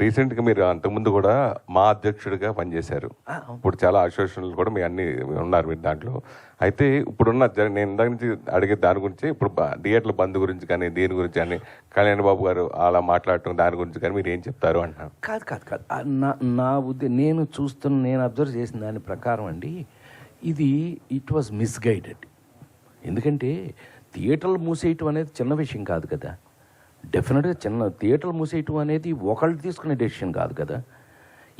రీసెంట్గా మీరు అంతకుముందు కూడా మా అధ్యక్షుడిగా పనిచేశారు. ఇప్పుడు చాలా అసోసియేషన్లు కూడా మీ అన్ని ఉన్నారు మీరు దాంట్లో. అయితే ఇప్పుడున్న నేను ఇందాక నుంచి అడిగే దాని గురించి ఇప్పుడు థియేటర్ల బంద్ గురించి కానీ దీని గురించి కానీ కళ్యాణ్ బాబు గారు అలా మాట్లాడటం దాని గురించి కానీ మీరు ఏం చెప్తారు అంటున్నారు? కాదు కాదు కాదు. నా నా ఉద్దే నేను చూస్తున్న నేను అబ్జర్వ్ చేసిన దాని ప్రకారం అండి ఇది ఇట్ వాజ్ మిస్గైడెడ్ ఎందుకంటే థియేటర్లు మూసేయటం అనేది చిన్న విషయం కాదు కదా. డెఫినెట్గా చిన్న థియేటర్లు మూసేయటం అనేది ఒకళ్ళు తీసుకునే డెసిషన్ కాదు కదా.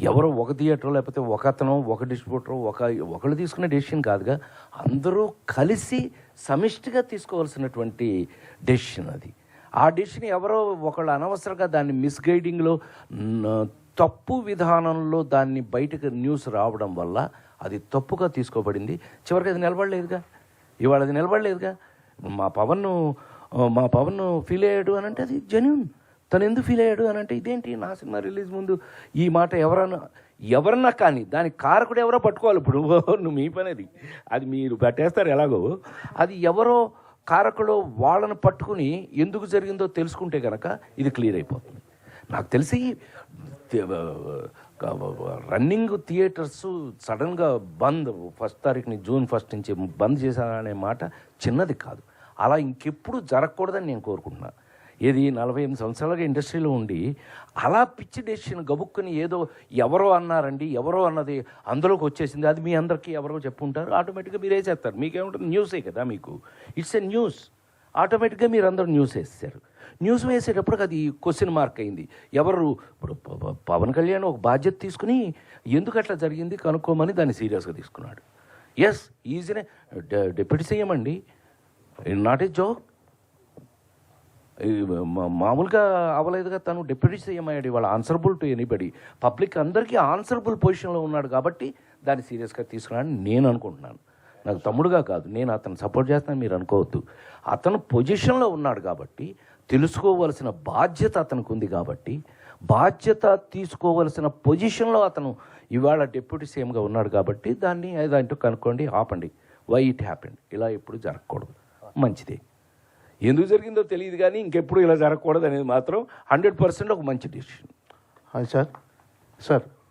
ఎవరో ఒక థియేటర్ లేకపోతే ఒక అతను ఒక డిస్ట్రిబ్యూటర్ ఒక ఒకళ్ళు తీసుకునే డెసిషన్ కాదుగా. అందరూ కలిసి సమిష్టిగా తీసుకోవాల్సినటువంటి డెసిషన్ అది. ఆ డెసిషన్ ఎవరో ఒకళ్ళు అనవసరంగా దాన్ని మిస్గైడింగ్లో తప్పు విధానంలో దాన్ని బయటకు న్యూస్ రావడం వల్ల అది తప్పుగా తీసుకోబడింది. చివరికి అది నిలబడలేదుగా. ఇవాళ అది నిలబడలేదుగా. మా పవన్ను మా పవన్ ఫీల్ అయ్యాడు అని అంటే అది జెన్యున్ తను ఎందుకు ఫీల్ అయ్యాడు అని అంటే ఇదేంటి? నా సినిమా రిలీజ్ ముందు ఈ మాట ఎవరన్నా ఎవరన్నా కానీ దానికి కారకుడు ఎవరో పట్టుకోవాలి ఇప్పుడు. నువ్వు మీ పని అది. అది మీరు పెట్టేస్తారు ఎలాగో. అది ఎవరో కారకుడు వాళ్ళని పట్టుకుని ఎందుకు జరిగిందో తెలుసుకుంటే కనుక ఇది క్లియర్ అయిపోతుంది. నాకు తెలిసి రన్నింగ్ థియేటర్స్ సడన్గా బంద్ ఫస్ట్ తారీఖుని జూన్ ఫస్ట్ నుంచి బంద్ చేశారనే మాట చిన్నది కాదు. అలా ఇంకెప్పుడు జరగకూడదని నేను కోరుకుంటున్నా. ఏది నలభై ఎనిమిది సంవత్సరాలుగా ఇండస్ట్రీలో ఉండి అలా పిచ్చి డెసిషన్ గబుక్కుని ఏదో ఎవరో అన్నారండి ఎవరో అన్నది అందులోకి వచ్చేసింది. అది మీ అందరికీ ఎవరో చెప్పుంటారు ఆటోమేటిక్గా మీరే చేస్తారు మీకేముంటుంది? న్యూసే కదా మీకు. It's a news. ఆటోమేటిక్గా మీరు అందరూ న్యూస్ వేస్తారు న్యూస్ వేసేటప్పుడు అది క్వశ్చన్ మార్క్ అయింది. ఎవరు? ఇప్పుడు ప- పవన్ కళ్యాణ్ ఒక బాధ్యత తీసుకుని ఎందుకు అట్లా జరిగింది కనుక్కోమని దాన్ని సీరియస్గా తీసుకున్నాడు. ఎస్ ఈజీనే. డిప్యూటీ సీఎం అండి. నాట్ ఏ జోక్ మా- మామూలుగా అవ్వలేదుగా తను డిప్యూటీ సీఎం అయ్యాడు ఇవాళ ఆన్సరబుల్ టు ఎనీబడి పబ్లిక్ అందరికీ ఆన్సరబుల్ పొజిషన్లో ఉన్నాడు కాబట్టి దాన్ని సీరియస్గా తీసుకున్నాడని నేను అనుకుంటున్నాను. నాకు తమ్ముడుగా కాదు నేను అతను సపోర్ట్ చేస్తాను మీరు అనుకోవద్దు. అతను పొజిషన్లో ఉన్నాడు కాబట్టి తెలుసుకోవలసిన బాధ్యత అతనికి ఉంది కాబట్టి బాధ్యత తీసుకోవలసిన పొజిషన్లో అతను ఇవాళ డిప్యూటీ సీఎంగా ఉన్నాడు కాబట్టి దాన్ని ఏదంటూ కనుక్కోండి ఆపండి. వై ఇట్ హ్యాపెండ్ ఇలా ఎప్పుడు జరగకూడదు. మంచిది. ఎందుకు జరిగిందో తెలియదు కానీ ఇంకెప్పుడు ఇలా జరగకూడదు అనేది మాత్రం హండ్రెడ్ పర్సెంట్ ఒక మంచి డిసిషన్. సార్. సార్.